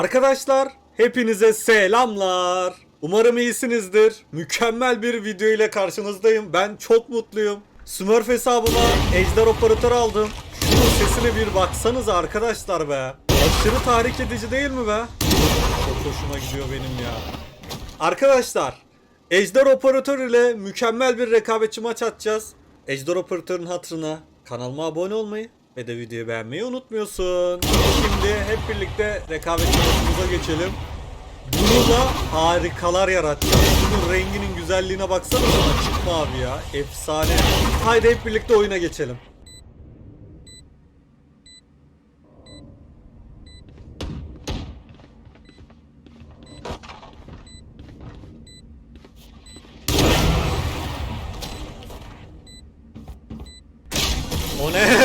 Arkadaşlar hepinize selamlar. Umarım iyisinizdir. Mükemmel bir video ile karşınızdayım. Ben çok mutluyum. Smurf hesabıma ejder operatörü aldım. Şunun sesine bir baksanıza arkadaşlar be. Aşırı tahrik edici değil mi be? Çok hoşuma gidiyor benim ya. Arkadaşlar Ejder Operatör ile mükemmel bir rekabetçi maç atacağız. Ejder Operatör'ün hatırına kanalıma abone olmayı ve de videoyu beğenmeyi unutmuyorsun. Şimdi hep birlikte rekabetçi maçımıza geçelim. Bunu da harikalar yaratacağız. Bunun renginin güzelliğine baksana açık mavi ya. Efsane. Haydi hep birlikte oyuna geçelim. O ne?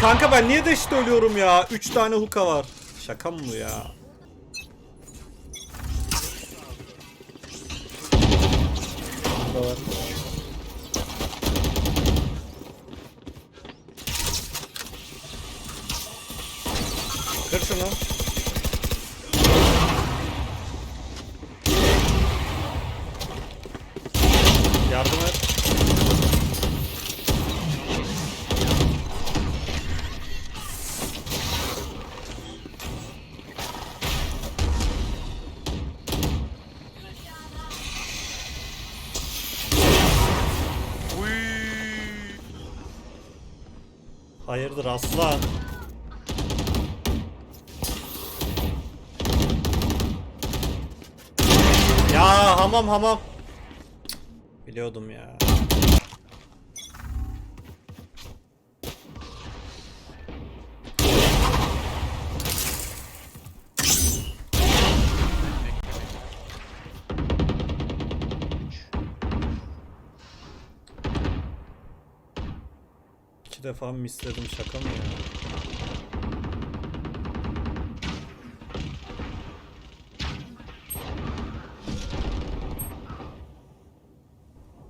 Kanka ben niye de ölüyorum ya? 3 tane hookah var. Şaka mı bu ya? Kır Hayırdır aslan? Ya hamam hamam. Cık, Biliyordum ya. Defa misledim şaka mı ya? Cık.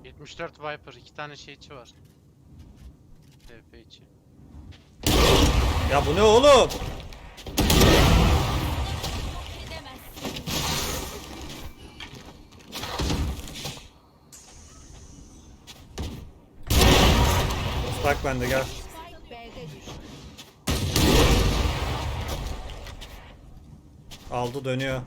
74 Viper, iki tane şeyçi var. TP içi. Ya bu ne oğlum? Bak bende gel. Aldı dönüyor.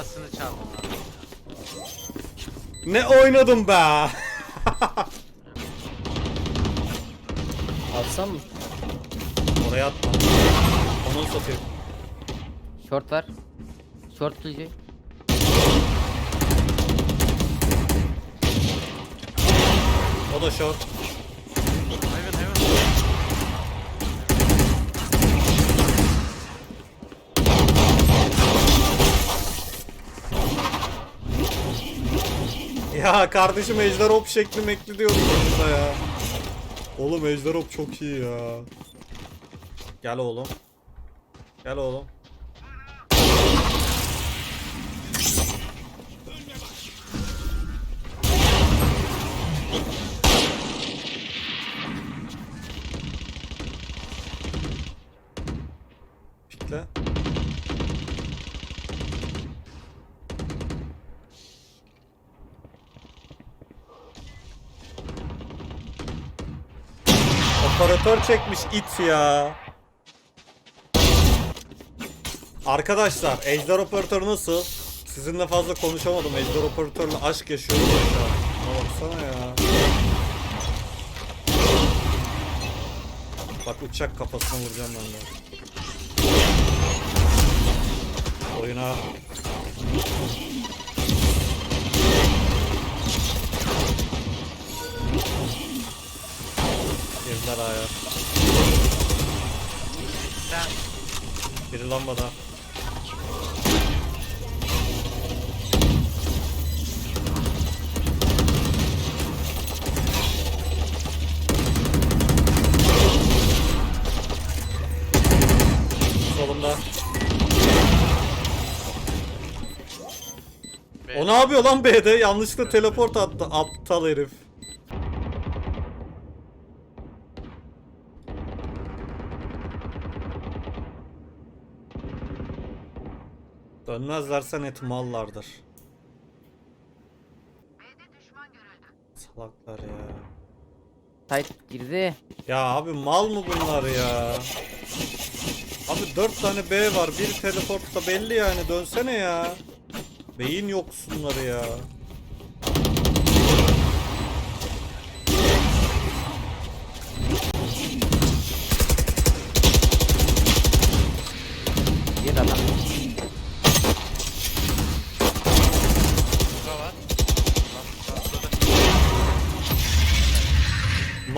Belasını çaldım. Ne oynadım be? Atsam mı? Oraya atma. Onu satayım. Short var. Short tutucu. O da short. Ya kardeşim Ejder Hop şekli mekli diyordum sonunda ya. Oğlum Ejder çok iyi ya. Gel oğlum. Gel oğlum. Operatör çekmiş it ya. Arkadaşlar Ejder Operatörü nasıl? Sizinle fazla konuşamadım. Ejder Operatörle aşk yaşıyorum ya baksana ya. Bak uçak kafasına vuracağım ben de. Oyuna. Girdiler aya. Biri lambada. Solumda. O ne yapıyor lan B'de? Yanlışlıkla teleport attı. Aptal herif. Dönmezlerse net mallardır. Salaklar ya. Site girdi. Ya abi mal mı bunlar ya? Abi 4 tane B var. Bir teleportta belli yani. Dönsene ya. Beyin yoksunları ya.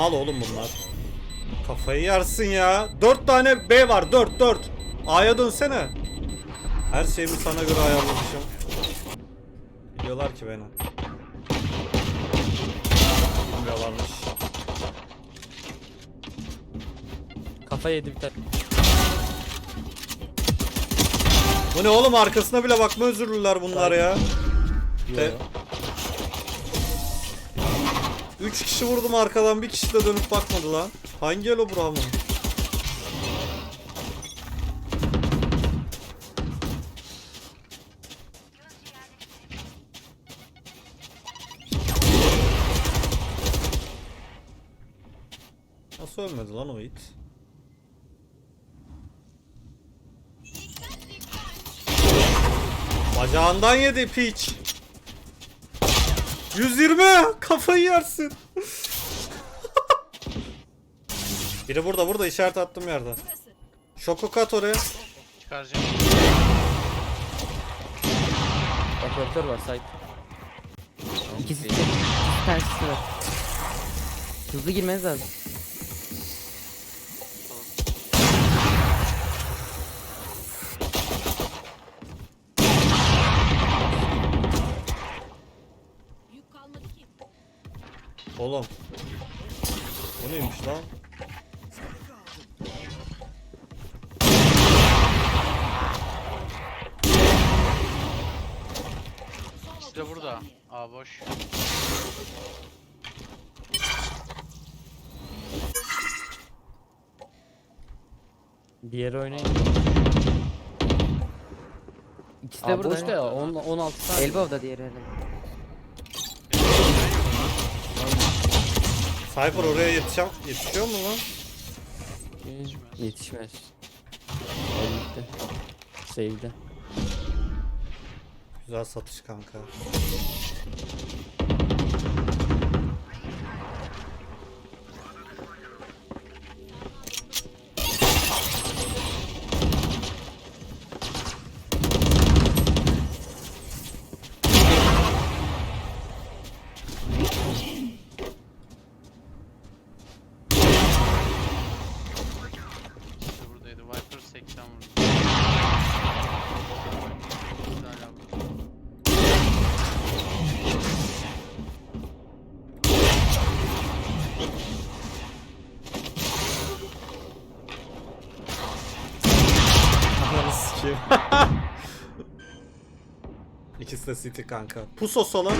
Mal oğlum bunlar. Kafayı yersin ya. 4 tane B var. 4 4. A'ya dönsene. Her şeyimi sana göre ayarlamışım. Biliyorlar ki beni. Bilmiyorlarmış. Kafa yedi bir tane. Bu ne oğlum arkasına bile bakma özürlüler bunlar ya. Te- Yo. Üç kişi vurdum arkadan bir kişi de dönüp bakmadı lan. Hangi elo Brahman? Nasıl ölmedi lan o it? Bacağından yedi piç. 120 kafayı yersin. Biri burada burada işaret attım yerde. Şoku kat oraya. Çıkaracağım. Operatör var site. İkisi iki tanesi var. Hızlı girmeniz lazım. Oğlum. Bu neymiş lan? İkisi de burada. A boş. Diğeri oynayın. İkisi de Aa, burada. boş da ya. 10, 16 tane. Elbow'da diğeri herhalde. Cypher oraya yetişem yetişiyor mu lan? Yetişmez. Elbette. Save'de. Güzel satış kanka. Sikeyim. İkisi de City kanka. Puso sola.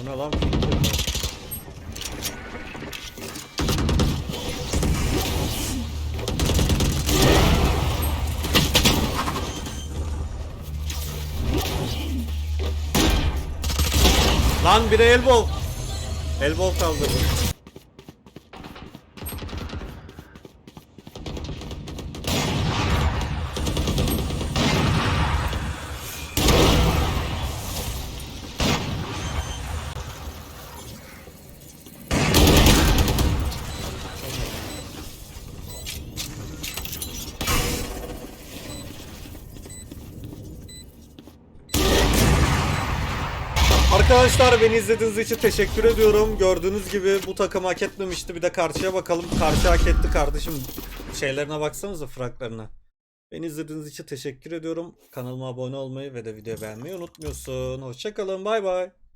Bu ne lan? Lan biri elbow. Elbow kaldırdı. Arkadaşlar beni izlediğiniz için teşekkür ediyorum. Gördüğünüz gibi bu takım hak etmemişti. Bir de karşıya bakalım. Karşı hak etti kardeşim. Şeylerine baksanıza fraklarına. Beni izlediğiniz için teşekkür ediyorum. Kanalıma abone olmayı ve de videoyu beğenmeyi unutmuyorsun. Hoşçakalın. Bay bay.